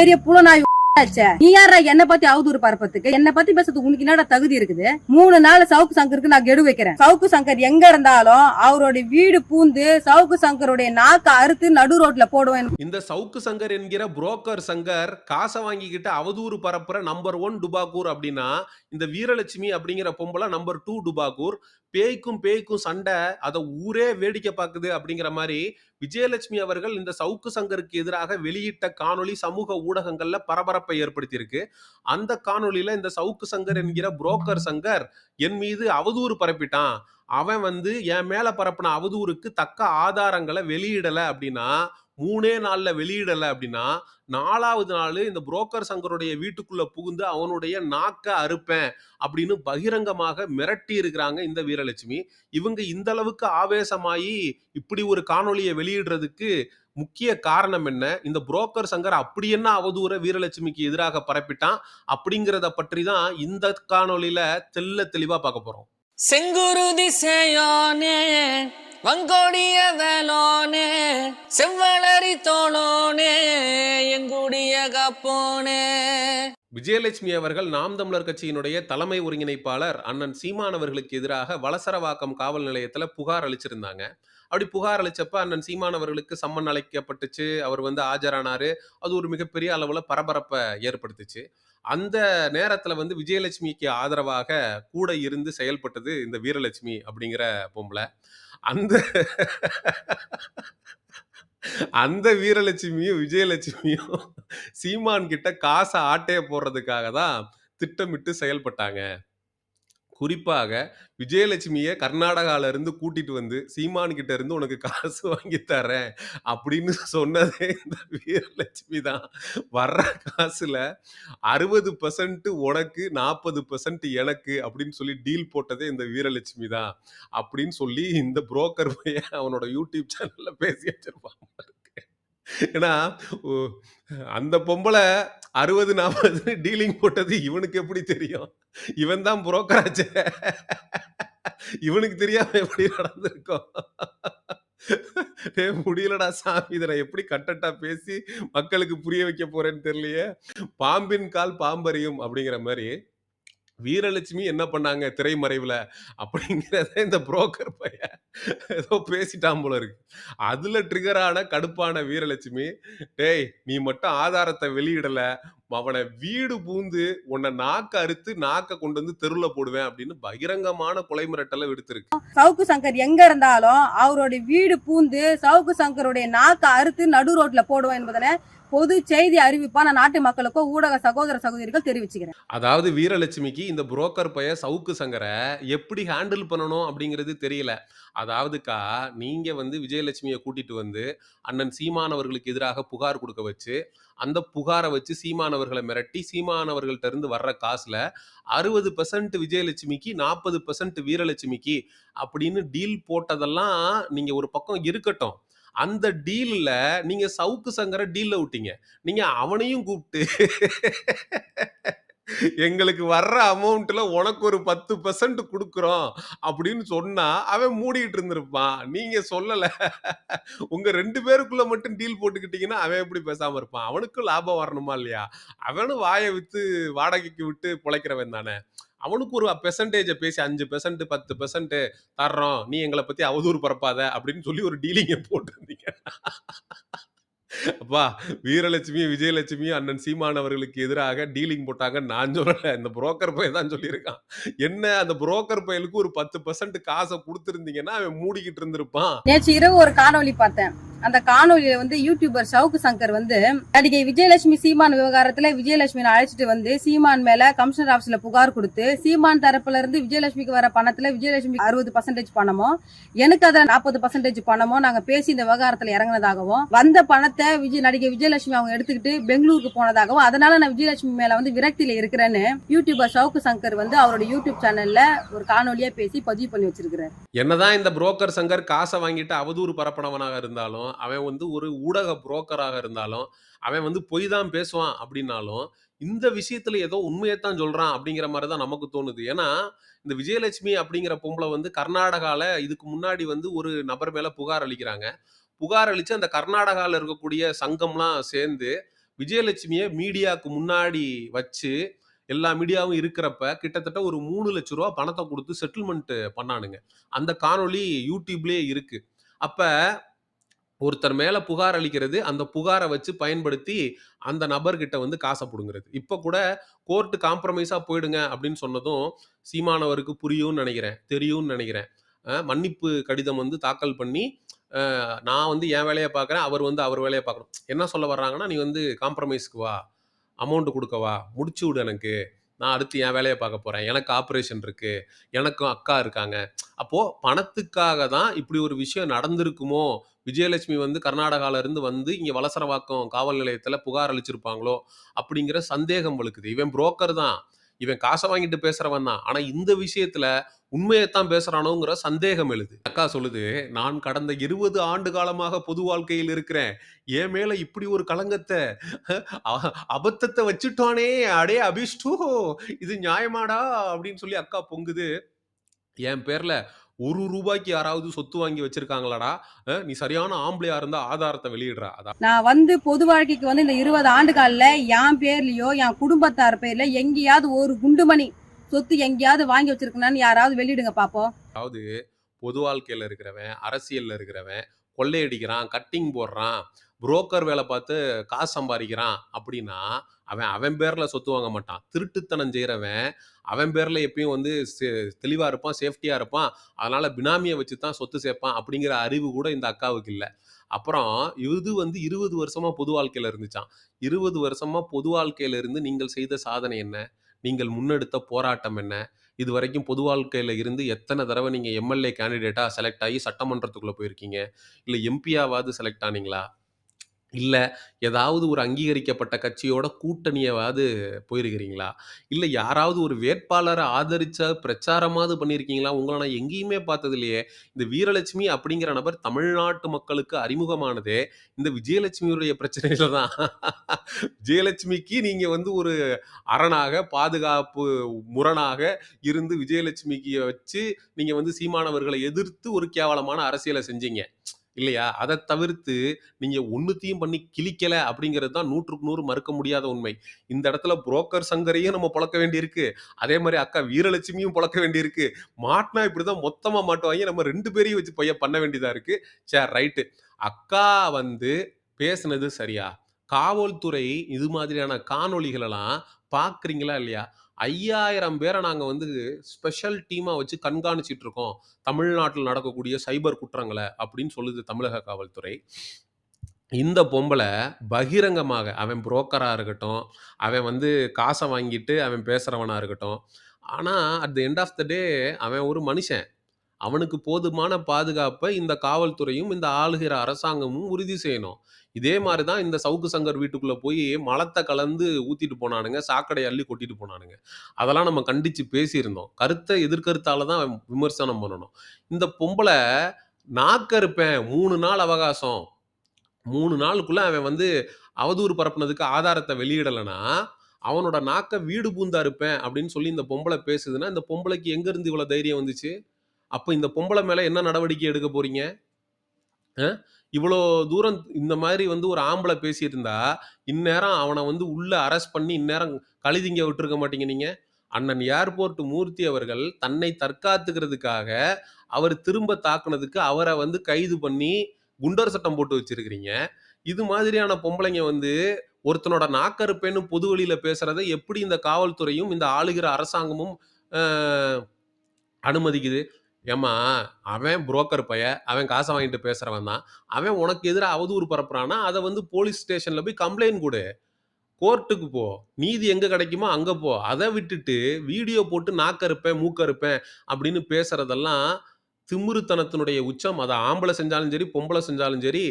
பெரிய புலனாய்வு நீ யாரா என்ன பத்தி அவதூறு பரப்பத்துக்கு என்ன பத்தி பேசுறதுக்கு உனக்கு என்னடா தகுதி இருக்குது? மூணு நாள் சவுக்கு சங்கருக்கு நான் கெடு வைக்கிறேன். சவுக்கு சங்கர் எங்க இருந்தாலும் அவருடைய வீடு பூந்து சவுக்கு சங்கருடைய நாக்க அறுத்து நடு ரோட்ல போடுவேன். இந்த சவுக்கு சங்கர் என்கிற புரோக்கர் சங்கர் காசை வாங்கிக்கிட்டு அவதூறு பரப்புற நம்பர் ஒன் டுபாக்கூர் அப்படின்னா இந்த வீரலட்சுமி அப்படிங்கிற பொம்பளை நம்பர் டூ டுபாக்கூர் பேய்க்கும் பேய்க்கும் சண்டை அதை ஊரே வேடிக்கை பார்க்குது அப்படிங்கிற மாதிரி விஜயலட்சுமி அவர்கள் இந்த சவுக்கு சங்கருக்கு எதிராக வெளியிட்ட காணொளி சமூக ஊடகங்கள்ல பரபரப்பை ஏற்படுத்தியிருக்கு. அந்த காணொளியில இந்த சவுக்கு சங்கர் என்கிற புரோக்கர் சங்கர் என் மீது அவதூறு பரப்பிட்டான். அவன் வந்து என் மேல பரப்பின அவதூறுக்கு தக்க ஆதாரங்களை வெளியிடலை அப்படின்னா மூணே நாளில் வெளியிடலை அப்படின்னா நாலாவது நாள் இந்த புரோக்கர் சங்கருடைய வீட்டுக்குள்ளே புகுந்து அவனுடைய நாக்கை அறுப்பேன் அப்படின்னு பகிரங்கமாக மிரட்டி இருக்கிறாங்க இந்த வீரலட்சுமி. இவங்க இந்த அளவுக்கு ஆவேசமாயி இப்படி ஒரு காணொளியை வெளியிடுறதுக்கு முக்கிய காரணம் என்ன? இந்த புரோக்கர் சங்கர் அப்படி என்ன அவதூற வீரலட்சுமிக்கு எதிராக பரப்பிட்டான்? அப்படிங்கிறத பற்றி தான் இந்த காணொளியில தெள்ள தெளிவா பார்க்க போறோம். செங்குருதி சேயோனே வங்கோடிய வேலோனே செவ்வளரி தோளோனே எங்குடிய கப்போனே. விஜயலட்சுமி அவர்கள் நாம் தமிழர் கட்சியினுடைய தலைமை ஒருங்கிணைப்பாளர் அண்ணன் சீமான் அவர்களுக்கு எதிராக வலசரவாக்கம் காவல் நிலையத்துல புகார் அளிச்சிருந்தாங்க. அப்படி புகார் அளிச்சப்ப அண்ணன் சீமான் அவர்களுக்கு சம்மன் அழைக்கப்பட்டுச்சு அவர் வந்து ஆஜரானாரு. அது ஒரு மிகப்பெரிய அளவில் பரபரப்பை ஏற்படுத்துச்சு. அந்த நேரத்துல வந்து விஜயலட்சுமிக்கு ஆதரவாக கூட இருந்து செயல்பட்டது இந்த வீரலட்சுமி அப்படிங்கிற பொம்பளை. அந்த அந்த வீரலட்சுமியும் விஜயலட்சுமியும் சீமான் கிட்ட காசை ஆட்டைய போடுறதுக்காக தான் திட்டமிட்டு செயல்பட்டாங்க. குறிப்பாக விஜயலட்சுமியை கர்நாடகால இருந்து கூட்டிட்டு வந்து சீமான்கிட்ட இருந்து உனக்கு காசு வாங்கி தரேன் அப்படின்னு சொன்னதே இந்த வீரலட்சுமி தான். வர்ற காசுல அறுபது பர்சன்ட் உனக்கு நாற்பது பர்சன்ட் எனக்கு அப்படின்னு சொல்லி டீல் போட்டதே இந்த வீரலட்சுமி தான் அப்படின்னு சொல்லி இந்த புரோக்கர் பையன் அவனோட யூடியூப் சேனல்ல பேசி வச்சிருப்பான் ஏன்னா ஓ, அந்த பொம்பளை அறுபது நாற்பது டீலிங் போட்டது இவனுக்கு எப்படி தெரியும்? இவன் தான் புரோக்கர் இவனுக்கு தெரியாம எப்படி நடந்திருக்கோம்? முடியலடா சாமி இதை நான் எப்படி கட்டட்டா பேசி மக்களுக்கு புரிய வைக்க போறேன்னு தெரியலையே. பாம்பின் கால் பாம்பறியும் அப்படிங்கிற மாதிரி வீரலட்சுமி என்ன பண்ணாங்க திரைமறைவுல அப்படிங்கிறத இந்த புரோக்கர் பையன் ஏதோ பேசிட்டான் போல இருக்கு. அதுல ட்ரிகரான கடுப்பான வீரலட்சுமி டேய் நீ மட்டும் ஆதாரத்தை வெளியிடல அவனை வீடு பூந்து உன்னை நாக்க அறுத்து நாக்க கொண்டு வந்து தெருல போடுவேன் அப்படின்னு பகிரங்கமான கொலை மிரட்டலை விடுத்திருக்கு. சவுக்கு சங்கர் எங்க இருந்தாலும் அவருடைய வீடு பூந்து சவுக்கு சங்கருடைய நாக்க அறுத்து நடு ரோட்ல போடுவேன் என்பதனை பொது செய்தி அறிவிப்பா நாட்டு மக்களுக்கோ ஊடக சகோதர சகோதரிகள் தெரிவிச்சுக்கிறேன். அதாவது வீரலட்சுமிக்கு இந்த புரோக்கர் பைய சவுக்கு சங்கரை எப்படி ஹேண்டில் பண்ணணும் அப்படிங்கிறது தெரியல. அதாவதுக்கா நீங்க வந்து விஜயலட்சுமியை கூட்டிட்டு வந்து அண்ணன் சீமானவர்களுக்கு எதிராக புகார் கொடுக்க வச்சு அந்த புகாரை வச்சு சீமானவர்களை மிரட்டி சீமானவர்கள்ட்ட இருந்து வர்ற காசுல அறுபது பெர்சன்ட் விஜயலட்சுமிக்கு நாற்பது பெர்சன்ட் வீரலட்சுமிக்கு அப்படின்னு டீல் போட்டதெல்லாம் நீங்க ஒரு பக்கம் இருக்கட்டும். அந்த டீலில் நீங்க சவுக்கு சங்கரை டீல்ல விட்டீங்க. நீங்க அவனையும் கூப்பிட்டு எங்களுக்கு வர்ற அமௌண்ட்ல உனக்கு ஒரு பத்து பெர்சன்ட் கொடுக்குறோம் அப்படின்னு சொன்னா அவன் மூடிட்டு இருந்திருப்பான். நீங்க சொல்லல. உங்க ரெண்டு பேருக்குள்ள மட்டும் டீல் போட்டுக்கிட்டீங்கன்னா அவன் எப்படி பேசாம இருப்பான்? அவனுக்கும் லாபம் வரணுமா இல்லையா? அவனும் வாயை வித்து வாடகைக்கு விட்டு பிழைக்கிறவன் தானே. அவனுக்கு ஒரு பெர்சன்டேஜை பேசி அஞ்சு பெர்சன்ட் பத்து பெர்சன்ட் தர்றோம். நீ எங்களை பத்தி அவதூறு பரப்பாத அப்படின்னு சொல்லி ஒரு டீலிங்கை போட்டிருந்தீங்க. அப்பா வீரலட்சுமியும் விஜயலட்சுமியும் அண்ணன் சீமான் அவர்களுக்கு எதிராக டீலிங் போட்டாங்க. நான் சொல்லல. இந்த புரோக்கர் பையன் தான் சொல்லியிருக்கான். என்ன அந்த புரோக்கர் பையலுக்கு ஒரு பத்து பர்சன்ட் காசை கொடுத்துருந்தீங்கன்னா அவன் மூடிக்கிட்டு இருந்திருப்பான். நேற்று இரவு ஒரு காணொலி பார்த்தேன். அந்த காணொலியில வந்து யூடியூபர் சவுக்கு சங்கர் வந்து நடிகை விஜயலட்சுமி சீமான் விவகாரத்துல விஜயலட்சுமி அழைச்சிட்டு வந்து சீமான் மேல கமிஷனர் ஆபீஸ்ல புகார் கொடுத்து சீமான் தரப்புல இருந்து விஜயலட்சுமிக்கு வர பணத்துல விஜயலட்சுமி அறுபது பர்சன்டேஜ் பணமோ எனக்கு அதுல நாற்பது பர்சன்டேஜ் பணமோ நாங்க பேசி இந்த விவகாரத்துல இறங்குனதாகவும் வந்த பணத்தை விஜய் நடிகை விஜயலட்சுமி அவங்க எடுத்துக்கிட்டு பெங்களூருக்கு போனதாகவும் அதனால நான் விஜயலட்சுமி மேல வந்து விரக்தியில இருக்கிறேன்னு யூடியூபர் சவுக்கு சங்கர் வந்து அவரோட யூடியூப் சேனல்ல ஒரு காணொலியா பேசி பதிவு பண்ணி வச்சிருக்கிறேன் என்னதான் இந்த புரோக்கர் சங்கர் காசை வாங்கிட்டு அவதூறு பரப்பனவனாக இருந்தாலும் அவன் வந்து ஒரு ஊடக புரோக்கராக இருந்தாலும் அவன் வந்து பொய் தான் பேசுவான் அப்படின்னாலும் இந்த விஷயத்துல ஏதோ உண்மையைத்தான் சொல்றான் அப்படிங்கிற மாதிரி தான் நமக்கு தோணுது. ஏன்னா இந்த விஜயலட்சுமி அப்படிங்கிற பொம்பளை வந்து கர்நாடகால இதுக்கு முன்னாடி வந்து ஒரு நபர் மேல புகார் அளிக்கிறாங்க. புகார் அளிச்சு அந்த கர்நாடகாவில் இருக்கக்கூடிய சங்கம்லாம் சேர்ந்து விஜயலட்சுமியை மீடியாவுக்கு முன்னாடி வச்சு எல்லா மீடியாவும் இருக்கிறப்ப கிட்டத்தட்ட ஒரு மூணு லட்ச ரூபா பணத்தை கொடுத்து செட்டில்மெண்ட் பண்ணானுங்க. அந்த காணொளி யூடியூப்லேயே இருக்கு. அப்போ ஒருத்தர் மேல புகார் அளிக்கிறது அந்த புகாரை வச்சு பயன்படுத்தி அந்த நபர்கிட்ட வந்து காசை பிடுங்குறது. இப்போ கூட கோர்ட்டு காம்ப்ரமைஸா போயிடுங்க அப்படின்னு சொன்னதும் சீமானவருக்கு புரியும்னு நினைக்கிறேன் தெரியும்னு நினைக்கிறேன். மன்னிப்பு கடிதம் வந்து தாக்கல் பண்ணி நான் வந்து என் வேலையை பார்க்குறேன் அவர் வந்து அவர் வேலையை பார்க்கணும். என்ன சொல்ல வர்றாங்கன்னா நீ வந்து காம்ப்ரமைஸ்க்கு வா அமௌண்ட் கொடுக்கவா முடிச்சு விடு எனக்கு. நான் அடுத்து என் வேலையை பார்க்க போகிறேன் எனக்கு ஆப்ரேஷன் இருக்குது எனக்கும் அக்கா இருக்காங்க. அப்போது பணத்துக்காக தான் இப்படி ஒரு விஷயம் நடந்திருக்குமோ? விஜயலட்சுமி வந்து கர்நாடகால இருந்து வந்து இங்கே வலசரவாக்கம் காவல் நிலையத்தில் புகார் அளிச்சிருப்பாங்களோ? அப்படிங்கிற சந்தேகம் வலுக்குது. இவன் புரோக்கர் தான். இவன் காசை வாங்கிட்டு பேசுறவன் தான். ஆனா இந்த விஷயத்துல உண்மையைத்தான் பேசுறானோங்கிற சந்தேகம் எழுது. அக்கா சொல்லுது நான் கடந்த இருபது ஆண்டு காலமாக பொது வாழ்க்கையில் இருக்கிறேன். என் மேல இப்படி ஒரு களங்கத்தை அபத்தத்தை வச்சுட்டானே அடே அபிஷ்டு இது நியாயமாடா? அப்படின்னு சொல்லி அக்கா பொங்குது. என் பேர்ல ஒரு ரூபாய்க்கு யாராவது சொத்து வாங்கி வச்சிருக்காங்களாடா? நீ சரியான ஆம்பளையா இருந்தா ஆதாரத்தை வெளியிடுறா. அதான். நான் வந்து பொது வாழ்க்கைக்கு வந்து இந்த இருபது ஆண்டு காலில் என் பேர்லயோ என் குடும்பத்தார் பேர்ல எங்கேயாவது ஒரு குண்டுமணி சொத்து எங்கேயாவது வாங்கி வச்சிருக்கேன்னு யாராவது வெளியிடுங்க பாப்போம். அதாவது பொது வாழ்க்கையில இருக்கிறவன் அரசியல்ல இருக்கிறவன் கொள்ளையடிக்கிறான் கட்டிங் போடுறான் புரோக்கர் வேலை பார்த்து காசு சம்பாதிக்கிறான் அப்படின்னா அவன் அவன் பேரில் சொத்து வாங்க மாட்டான். திருட்டுத்தனம் செய்கிறவன் அவன் பேரில் எப்பயும் வந்து செ- இருப்பான் சேஃப்டியாக இருப்பான். அதனால் பினாமியை வச்சு தான் சொத்து சேர்ப்பான் அப்படிங்கிற அறிவு கூட இந்த அக்காவுக்கு இல்லை. அப்புறம் இது வந்து இருபது வருஷமாக பொது வாழ்க்கையில் இருந்துச்சான் இருபது வருஷமாக பொது வாழ்க்கையில இருந்து நீங்கள் செய்த சாதனை என்ன? நீங்கள் முன்னெடுத்த போராட்டம் என்ன? இது வரைக்கும் பொது வாழ்க்கையில் இருந்து எத்தனை தடவை நீங்கள் எம்எல்ஏ கேண்டிடேட்டாக செலக்ட் ஆகி சட்டமன்றத்துக்குள்ளே போயிருக்கீங்க? இல்லை எம்பியாவது செலக்ட் ஆனீங்களா? இல்ல ஏதாவது ஒரு அங்கீகரிக்கப்பட்ட கட்சியோட கூட்டணியாவது போயிருக்கிறீங்களா? இல்ல யாராவது ஒரு வேட்பாளரை ஆதரிச்ச பிரச்சாரமாவது பண்ணியிருக்கீங்களா? உங்களை நான் எங்கேயுமே பார்த்தது இல்லையே இந்த வீரலட்சுமி அப்படிங்கிற நபர் தமிழ்நாட்டு மக்களுக்கு அறிமுகமானதே. இந்த விஜயலட்சுமியுடைய பிரச்சனையில தான். விஜயலட்சுமிக்கு நீங்க வந்து ஒரு அரணாக பாதுகாப்பு முரணாக இருந்து விஜயலட்சுமிக்கு வச்சு நீங்க வந்து சீமானவர்களை எதிர்த்து ஒரு கேவலமான அரசியலை செஞ்சீங்க. இல்லையா? அதை தவிர்த்து நீங்க ஒன்றுத்தையும் பண்ணி கிழிக்கல அப்படிங்கிறது தான் நூற்றுக்கு நூறு மறுக்க முடியாத உண்மை. இந்த இடத்துல புரோக்கர் சங்கரையும் நம்ம பழக்க வேண்டியிருக்கு. அதே மாதிரி அக்கா வீரலட்சுமியும் பழக்க வேண்டியிருக்கு. மாட்டினா இப்படிதான் மொத்தமா மாட்டுவாங்க நம்ம ரெண்டு பேரையும் வச்சு பையன் பண்ண வேண்டியதா இருக்கு. Sir right. அக்கா வந்து பேசுனது சரியா? காவல்துறை இது மாதிரியான காணொலிகளெல்லாம் பார்க்குறீங்களா இல்லையா? ஐயாயிரம் பேரை நாங்கள் வந்து ஸ்பெஷல் டீமாக வச்சு கண்காணிச்சிட்டு இருக்கோம். தமிழ்நாட்டில் நடக்கக்கூடிய சைபர் குற்றங்களை அப்படின்னு சொல்லுது தமிழக காவல்துறை. இந்த பொம்பளை பகிரங்கமாக அவன் புரோக்கராக இருக்கட்டும் அவன் வந்து காசை வாங்கிட்டு அவன் பேசுகிறவனாக இருக்கட்டும். ஆனால் at the end of the day அவன் ஒரு மனுஷன். அவனுக்கு போதுமான பாதுகாப்பை இந்த காவல்துறையும் இந்த ஆளுகிற அரசாங்கமும் உறுதி செய்யணும். இதே மாதிரி தான் இந்த சவுக்கு சங்கர் வீட்டுக்குள்ளே போய் மலத்தை கலந்து ஊற்றிட்டு போனானுங்க சாக்கடை அள்ளி கொட்டிட்டு போனானுங்க. அதெல்லாம் நம்ம கண்டித்து பேசியிருந்தோம். கருத்தை எதிர்கருத்தால தான் விமர்சனம் பண்ணணும். இந்த பொம்பளை நாக்கருப்பேன் மூணு நாள் அவகாசம். மூணு நாளுக்குள்ள அவன் வந்து அவதூறு பரப்புனதுக்கு ஆதாரத்தை வெளியிடலைன்னா அவனோட நாக்கை வீடு பூந்தா இருப்பேன் அப்படின்னு சொல்லி இந்த பொம்பளை பேசுதுன்னா இந்த பொம்பளைக்கு எங்கேருந்து இவ்வளோ தைரியம் வந்துச்சு? அப்போ இந்த பொம்பளை மேலே என்ன நடவடிக்கை எடுக்க போறீங்க? இவ்வளோ தூரம் இந்த மாதிரி வந்து ஒரு ஆம்பளை பேசியிருந்தா இந்நேரம் அவனை வந்து உள்ள அரெஸ்ட் பண்ணி இந்நேரம் கழுதிங்க விட்டுருக்க மாட்டீங்க நீங்க? அண்ணன் ஏர்போர்ட் மூர்த்தி அவர்கள் தன்னை தற்காத்துக்கிறதுக்காக அவர் திரும்ப தாக்குனதுக்கு அவரை வந்து கைது பண்ணி குண்டர் சட்டம் போட்டு வச்சிருக்கிறீங்க. இது மாதிரியான பொம்பளைங்க வந்து ஒருத்தனோட நாக்கருப்பேன்னு பொது வழியில் பேசுகிறத எப்படி இந்த காவல்துறையும் இந்த ஆளுகிற அரசாங்கமும் அனுமதிக்குது? ஏம்மா அவன் புரோக்கர் பைய அவன் காசை வாங்கிட்டு பேசுகிறவன் தான். அவன் உனக்கு எதிராக அவதூறு பரப்புறான்னா அதை வந்து போலீஸ் ஸ்டேஷனில் போய் கம்ப்ளைண்ட் கொடு. கோர்ட்டுக்கு போ. நீதி எங்கே கிடைக்குமோ அங்கே போ. அதை விட்டுட்டு வீடியோ போட்டு நாக்கறுப்பேன் மூக்கறுப்பேன் அப்படின்னு பேசுறதெல்லாம் திமிருத்தனத்தினுடைய உச்சம். அதை ஆம்பளை செஞ்சாலும் சரி பொம்பளை செஞ்சாலும் சரி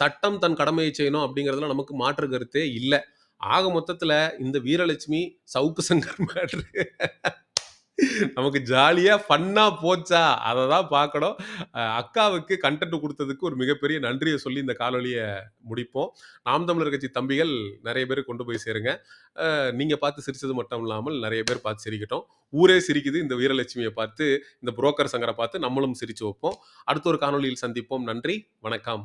சட்டம் தன் கடமையை செய்யணும் அப்படிங்கிறதுல நமக்கு மாற்று கருத்தே இல்லை. ஆக மொத்தத்தில் இந்த வீரலட்சுமி சவுக்கு சங்கர் மேட்ரு. நமக்கு ஜாலியாக ஃபன்னாக போச்சா? அதை தான் பார்க்கணும் அக்காவுக்கு கண்டென்ட் கொடுத்ததுக்கு ஒரு மிகப்பெரிய நன்றியை சொல்லி இந்த காணொலியை முடிப்போம். நாம் தமிழர் கட்சி தம்பிகள் நிறைய பேர் கொண்டு போய் சேருங்க. நீங்கள் பார்த்து சிரித்தது மட்டும் இல்லாமல் நிறைய பேர் பார்த்து சிரிக்கட்டும். ஊரே சிரிக்குது இந்த வீரலட்சுமியை பார்த்து இந்த புரோக்கர் சங்கரை பார்த்து நம்மளும் சிரிச்சு வைப்போம். அடுத்த ஒரு காணொளியில் சந்திப்போம். நன்றி வணக்கம்.